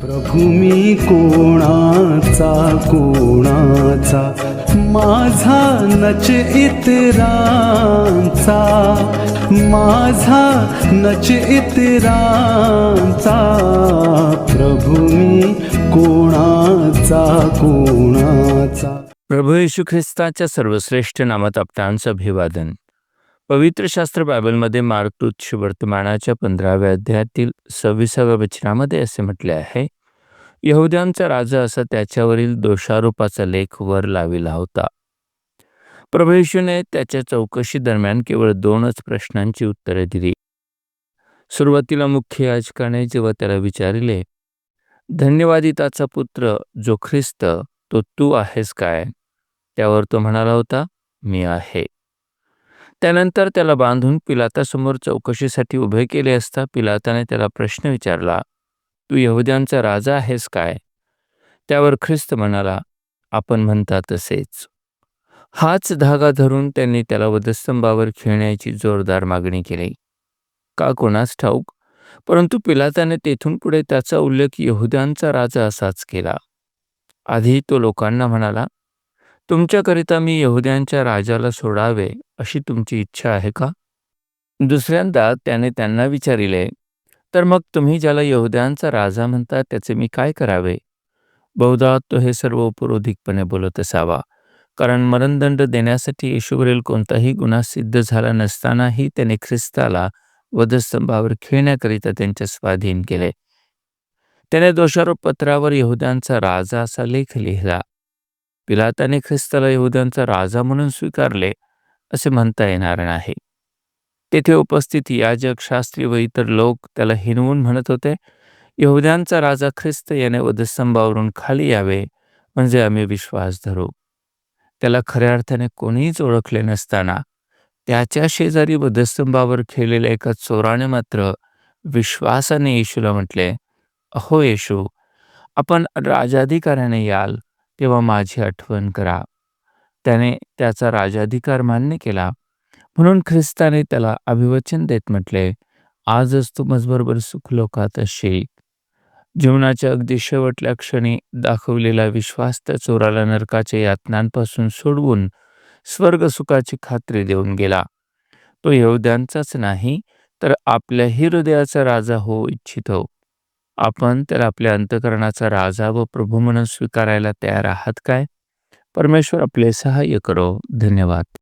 प्रभू मी कोणाचा कोणाचा? माझा नच इतरांचा माझा नच इतरांचा प्रभू मी कोणाचा कोणाचा? प्रभू येशू ख्रिस्ताच्या सर्वश्रेष्ठ नामात आपणांचं अभिवादन. पवित्र शास्त्र बायबलमध्ये मार्कटूत वर्तमानाच्या पंधराव्या अध्यायातील सव्वीसाव्या वचनामध्ये असे म्हटले आहे यहुद्यांचा राजा असा त्याच्यावरील दोषारोपाचा लेख वर लाविला होता. प्रभेशूने त्याच्या चौकशी दरम्यान केवळ दोनच प्रश्नांची उत्तरे दिली. सुरुवातीला मुख्य याचकाने जेव्हा त्याला विचारले धन्यवादिताचा पुत्र जो ख्रिस्त तो तू आहेस काय? त्यावर तो म्हणाला होता मी आहे. त्यानंतर त्याला बांधून पिलातासमोर चौकशीसाठी उभे केले असता पिलाताने त्याला प्रश्न विचारला तू यहुद्यांचा राजा आहेस काय? त्यावर ख्रिस्त म्हणाला आपण म्हणता तसेच. हाच धागा धरून त्यांनी त्याला वधस्तंभावर खेळण्याची जोरदार मागणी केली. का कोणास ठाऊक? परंतु पिलाताने तेथून पुढे त्याचा उल्लेख यहुद्यांचा राजा असाच केला. आधी तो लोकांना म्हणाला तुमच्याकरिता मी यहुद्यांच्या राजाला सोडावे अशी तुमची इच्छा आहे का? दुसऱ्यांदा त्याने त्यांना विचारिले तर मग तुम्ही ज्याला यहुद्यांचा राजा म्हणता त्याचे मी काय करावे? बहुधा तो हे सर्व उपरोधिकपणे बोलत असावा. कारण मरणदंड देण्यासाठी येशूवरील कोणताही गुन्हा सिद्ध झाला नसतानाही त्याने ख्रिस्ताला वधस्तंभावर खेळण्याकरिता त्यांच्या स्वाधीन केले. त्याने दोषारोप पत्रावर यहुद्यांचा राजा असा लेख लिहिला. पिलाताने ख्रिस्ताला यहुद्यांचा राजा म्हणून स्वीकारले असे म्हणता येणार नाही. तेथे उपस्थित याजक शास्त्री व इतर लोक त्याला हिनवून म्हणत होते यहुद्यांचा राजा ख्रिस्त याने वधस्तंभावरून खाली यावे म्हणजे आम्ही विश्वास धरू. त्याला खऱ्या अर्थाने कोणीच ओळखले नसताना त्याच्या शेजारी वधस्तंभावर खेळलेल्या एका चोराने मात्र विश्वासाने येशूला म्हटले अहो येशू आपण राजाधिकाऱ्याने याल तेव्हा माझी आठवण करा. त्याने त्याचा राजाधिकार मान्य केला. म्हणून ख्रिस्ताने त्याला अभिवचन देत म्हटले आजच तू मजबरोबर सुखलोकात असशील जीवनाच्या अगदी शेवटल्या क्षणी दाखवलेला विश्वास त्या चोराला नरकाच्या यातनांपासून सोडवून स्वर्गसुखाची खात्री देऊन गेला. तो यहुद्यांचाच नाही तर आपल्या हृदयाचा राजा हो इच्छितो. आपण तर आपल्या अंतकरणाचा राजा व प्रभू म्हणून स्वीकारायला तयार आहात काय? परमेश्वर आपले सहाय्य करो. धन्यवाद.